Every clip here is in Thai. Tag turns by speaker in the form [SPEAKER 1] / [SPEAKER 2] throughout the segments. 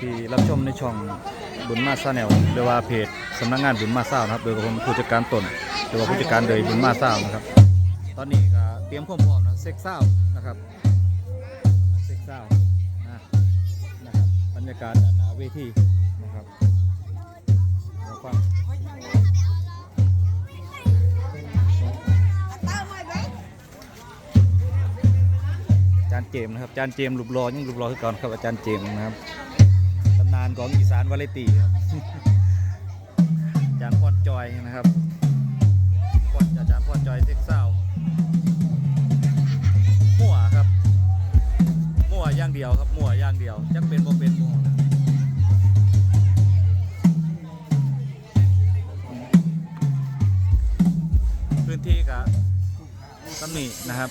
[SPEAKER 1] ที่รับชมในช่องบุญมาซาแนลหรือว่าเพจสำนักงานบุญมาซ่านะครับ โดยผมผู้จัดการตนหรือว่าผู้จัดการโดยบุญมาซ่านะครับ ตอนนี้ก็เตรียมความพร้อมนะเซ็กซ่าวนะครับเซ็กซ่าวนะนะครับบรรยากาศนหน้าเวทีนะครับเดี๋ยวฟังอาจารย์เจมส์นะครับอาจารย์เจมส์รูปรอยังรูปรอคือก่อนครับอาจารย์เจมส์นะครับานของอีสานวาไรตีครับจารย์พรจอยนะครับพอาจารย์พรจอยเซ็กซ่ามั่วครับ มั่วย่างเดียวครับมั่วย่างเดียวจักเป็นบ่เป็นมั่วพื้นที่กับตำหนินะครับ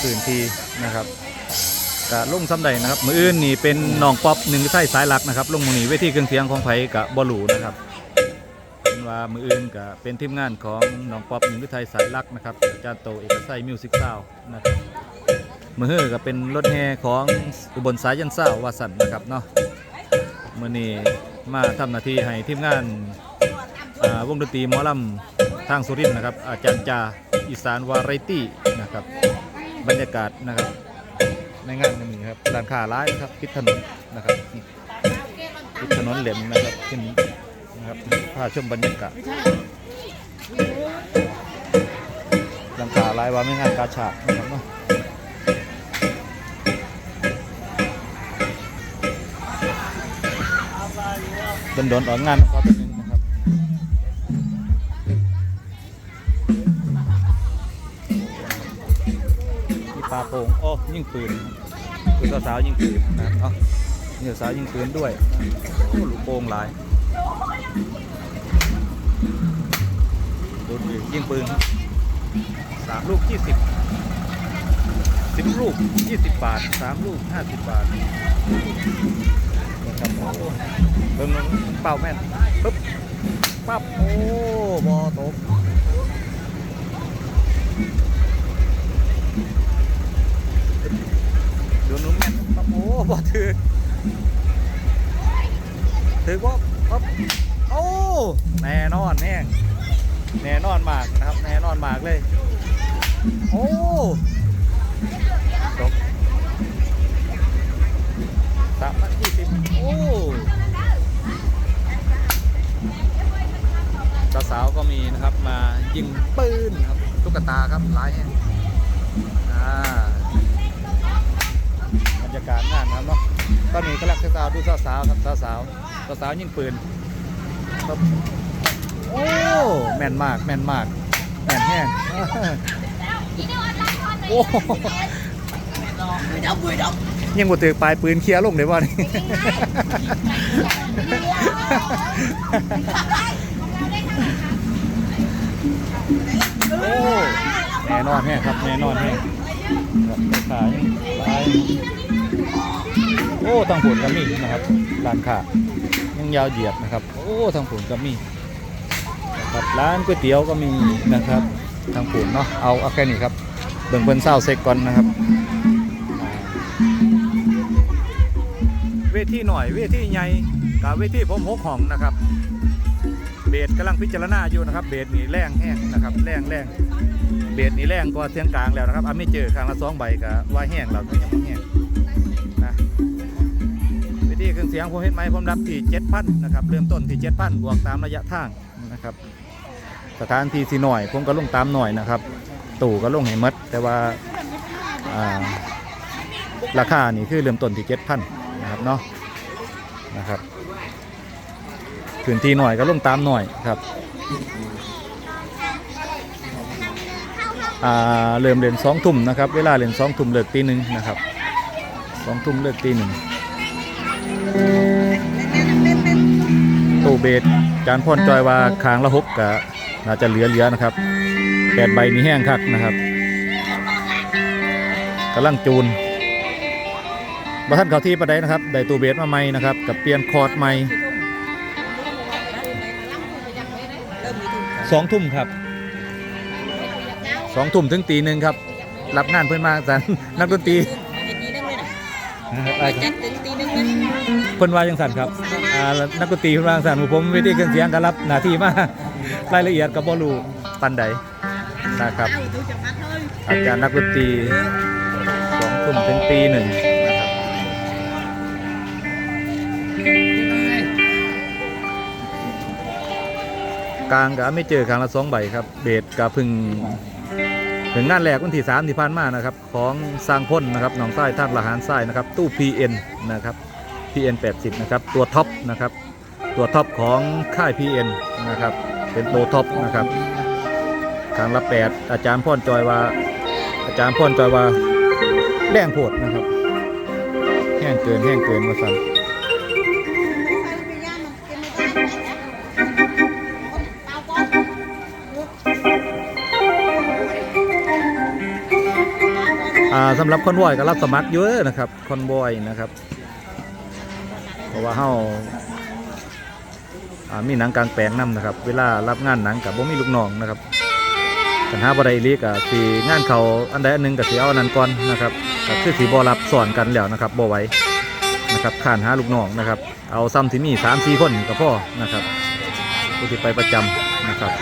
[SPEAKER 1] พื้นที่นะครับ กะลงซ้ำใดนะครับ มืออื่นนี่เป็นหนองป๊อปหนึ่งไส้สายหลักนะครับลงมือนี่เวทีเครื่องเสียงของไผกับอลูนะครับเป็นว่ามืออื่นก็เป็นทีมงานของน้องป๊อปหนึ่งวิทัยสายลักนะครับอาจารย์โตเอกชัยมิวสิกซาวนะครับมือฮือก็เป็นรถแห่ของอุบลสายยันเศร้าวาสันนะครับเนาะมือนี้มาทำหน้าที่ให้ทีมงานวงดนตรีมอลำทางสุรินทร์นะครับ อาจารย์จาอีสานวาไรตี้นะครับบรรยากาศนะครับ ในงานนี้ครับร้านค้าร้ายนะครับปิดถนนนะครับนี่ปิดถนนเหลมนะครับขึ้นนะครับพาชมบรรยากาศลังกาลายว่าไม่งานกาชาดนะครับเนาะดนดนออกงานขอตัวหนึ งนะครับมีปลาโป่งโอ้ยิงปืนคือสาวๆยิงปืนนะเอ้านี่สาวยิงปืนด้วยโอ้ลูกโป่งหลายดูดิยิงปืนสามลูกยี่สิบสิบลูกยี่สิบบาทสามลูกห้าสิบบาทนะครับโอ้เบิ่งเป่าแม่นปึ๊บปั๊บโอ้บอตก ดูนุ่มแม่นโอ้บอถือถือว่าปั๊บโอ้แน่นอนแน่งแน่นอนมากนะครับ แน่นอนมากเลย โอ้ตกสามพันยี่สิบโอ้สาวก็มีนะครับมายิงปืนครับตุ๊กตาครับหลายแห่งอ่า รรยากาศงานนะครับเนาะตอนนี้ก็ลักสาวดูสาวๆครับสาวๆสาวๆยิงปืนครับโอ้แม่นมากแม่นมากแม่นแห้งโอ้ยังบ่ถือปลายปืนเคลียร์ลงเลยว่านี่โอ้แน่นอนแห้งครับแน่นอนแห้งครับขายลาย โอ้ทางผลก็มีนะครับร้านค้ายังยาวเหยียดนะครับ โอ้ทางผลก็มีครับร้านก๋วยเตี๋ยวก็มีนะครับทางปุ่นเนาะเอาเอาแค่นี้ครับเบิ่งเพิ่นเศร้าเซกก่อนนะครับ เวทีหน่อยเวทีใหญ่กับเวทีผมหกห้องนะครับเบสกำลังพิจารณาอยู่นะครับ เบสนี่แรงแห้งนะครับแรงแรงเบสนี่แรงกว่าเสียงกลางแล้วนะครับอะไม่เจอครั้งละสองใบกับว่าแห้งเราก็ยัง เสียงผมเห็นไหมผมรับที่เจ็ดพันนะครับเริ่มต้นที่เจ็ดพันบวกตามระยะทางนะครับสถานที่สิหน่อยผมก็ลงตามหน่อยนะครับ ตู่ก็ลงให้หมดแต่ว่าราคานี่คือเริ่มต้นที่เจ็ดพันนะครับเนาะนะครับพื้นที่หน่อยก็ลงตามหน่อยครับเริ่มเล่นสองทุ่มนะครับ เวลาเล่นสองทุ่มเลิกตีหนึ่งนะครับสองทุ่มเลิกตีหนึ่ง ตู้เบสจานพ่นจอยว่าคางละหกกะน่าจะเหลือเหลือๆนะครับแปดใบนี้แห้งคักนะครับกำลังจูนบัท่านเขาที่ประไดนะครับได้ตู้เบสมาใหม่นะครับ กับเปลี่ยนคอร์ดใหม่สองทุ่มครับสองทุ่มถึงตีหนึ่งครับ รับงานเพื่อนมาสันนักดนตรี ครับได้ครับ
[SPEAKER 2] ดถึงตีหนึงนะ
[SPEAKER 1] เพิ่นว่าจังสั่นครับอ่านักดนตรีเพิ่นว่าจังสั่นผมเวทีเครื่องเสียงก็รับหน้าที่มารายละเอียดก็บ่รู้ปานใดนะครับ
[SPEAKER 2] เอาดูจากมาเฮ้ย
[SPEAKER 1] อาจารย์นักดนตรีสองทุ่มถึงตีหนึ่งนะครับกลางก็ไม่เจอครั้งละสองใบครับ เบสก็พึ่ง ถึงงานแรกวันที่สามที่ผ่านมานะครับของสร้างพ้นนะครับหนองไส้ท่าละหารไส้นะครับตู้ PN นะครับ PN 80นะครับตัวท็อปนะครับตัวท็อปของค่าย PN นะครับเป็นโปรท็อปนะครับครั้งละแปดอาจารย์พ่อนจอยว่า อาจารย์พ่อนจอยว่าแรงโพดนะครับแห้งเกินแห้งเกินมาสั่น สำหรับคอนวอยก็รับสมัครเยอะนะครับคอนวอยนะครับ เพราะว่าเฮาอ่ามีหนังกลางแปลงนํนะครับ เวลารับงานหนังกับบ่มีลูกน้องนะครับปัญหาบ่ได้อีหลีก็สิงานเขาอันใดอันหนึงก็สิเอาอันนั้นก่อนนะครับก็คือสิบ่รับสอนกันแล้วนะครับบ่ไหวนะครับขานหาลูกน้องนะครับ เอาซ้ำที่มี3 4คนก็พอนะครับผู้ที่ไปประจำนะครับ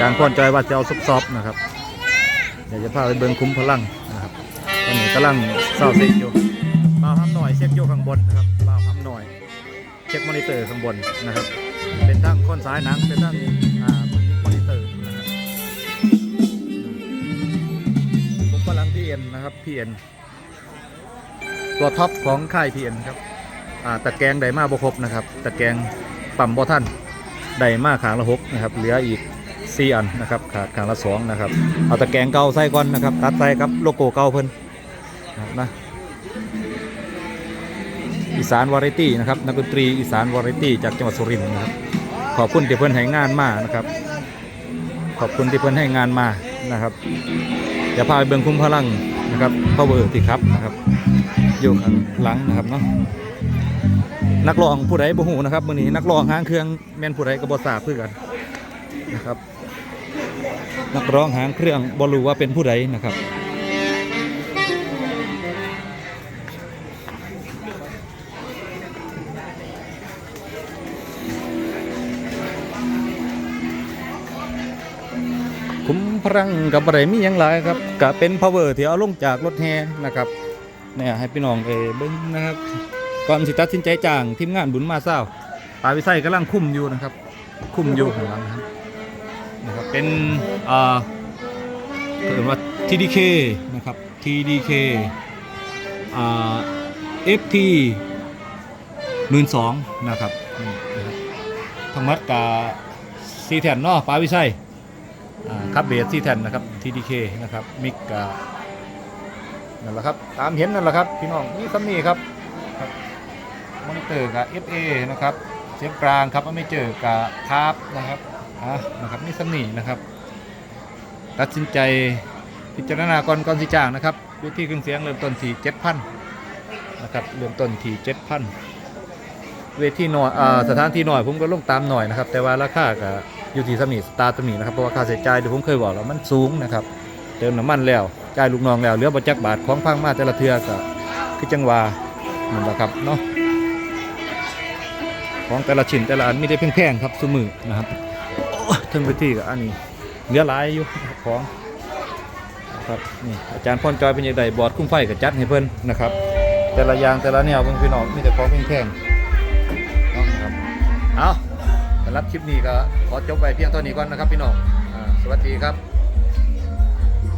[SPEAKER 1] การพ่อนใจว่าจะเอาซอบๆนะครับเดี๋ยวจะพาไปเบิ่งคุ้มพลังนะครับตอนนี้กำลังเศร้าเซ็กอยู่บ่าวทำหน่อยเซ็กอยู่ข้างบนนะครับบ่าวทำหน่อย เช็คมอนิเตอร์ข้างบนนะครับ เป็นทั้งค้นซ้ายหนังเป็นทั้งอ่ามอนิเตอร์นะครับผมกำลังพีเอ็นนะครับพีเอ็นตัวท็อปของค่ายพีเอ็นครับอ่าตะแกรงไดมาบครบนะครับตะแกรงปั๊มบอท่านไดมาขางละหกนะครับเหลืออีก สี่อันนะครับขาดขางละสองนะครับเอาตะแกรงเก่าใส่ก่อนนะครับตัดใส่ครับโลโก้เก่าเพิ่นนะอีสานวาไรตี้นะครับนักดนตรีอีสานวาไรตี้จากจังหวัดสุรินทร์นะครับขอบคุณที่เพิ่นให้งานมานะครับขอบคุณที่เพิ่นให้งานมานะครับอย่าพาไปเบิ่งคุ้มพลังนะครับพ่อเบอร์ที่ครับนะครับอยู่ข้างหลังนะครับเนาะนักร้องผู้ใดบ่ฮู้นะครับมื้อนี้นักร้องหางเครื่องแม่นผู้ใดก็บ่ทราบคือกันนะครับ นักร้องหางเครื่องบ่รู้ว่าเป็นผู้ใดนะครับคุ้มพรังกับอะไรมีอย่างไรครับก็เป็น power ที่เอาลงจากรถแฮนะครับเนี่ยให้พี่น้องเอเบิ้งนะครับก่อนสิตัดสินใจจ้างทีมงานบุญมาเศร้าปลาวิไสกำลังคุมอยู่นะครับ คุมอยู่ข้างหลังครับ นะครับเป็นเอ่าเรียกว่า TDK นะครับ TDK อ่า FT หมื่นสองนะครับทั้งมัดกับซีแทนเนาะปลาวิไสอ่าครับเบสที่แทนนะครับ TDK นะครับมิกกานั่นแหละครับตามเห็นนั่นแหละครับพี่น้องนี่ซัมนี่ครับมอนิเตอร์กับ FA นะครับเสียงกลางครับไม่เจอกับทาบนะครับ อะนะครับนี่ซัมนี่นะครับ ตัดสินใจพิจารณาก่อนก่อนสิจ้างนะครับวิธีเครื่องเสียงเริ่มต้นที่7,000นนะครับเริ่มต้นที่7,000เวทีหน่อยสถานที่หน่อยผมก็ลงตามหน่อยนะครับ แต่ว่าราคาก็อยู่ที่สมีสตาร์สมีนะครับเพราะว่าค่าใช้จ่ายที่ผมเคยบอกแล้วมันสูงนะครับเติมน้ำมันแล้วจ่ายลูกน้องแล้วเหลือบัจักบาทของพังมาแต่ละเทือก็คือจังหวานั่นแหละครับเนาะของแต่ละชิ้นแต่ละอันมีได้แพงๆครับสมือนะครับ โอ้ยถึงไปที่กับอันนี้เหลือหลายอยู่ของครับนี่อาจารย์พรจอยเป็นยังไงบอร์ดคุ้มไฟกับจัดให้เพิ่นนะครับ แต่ละอย่างแต่ละแนวเพิ่นพี่น้องมีแต่ของแพงๆเนาะนะครับเอาสำหรับคลิปนี้ก็ขอจบไปเพียงเท่านี้ก่อนนะครับพี่น้องอสวัสดีครับ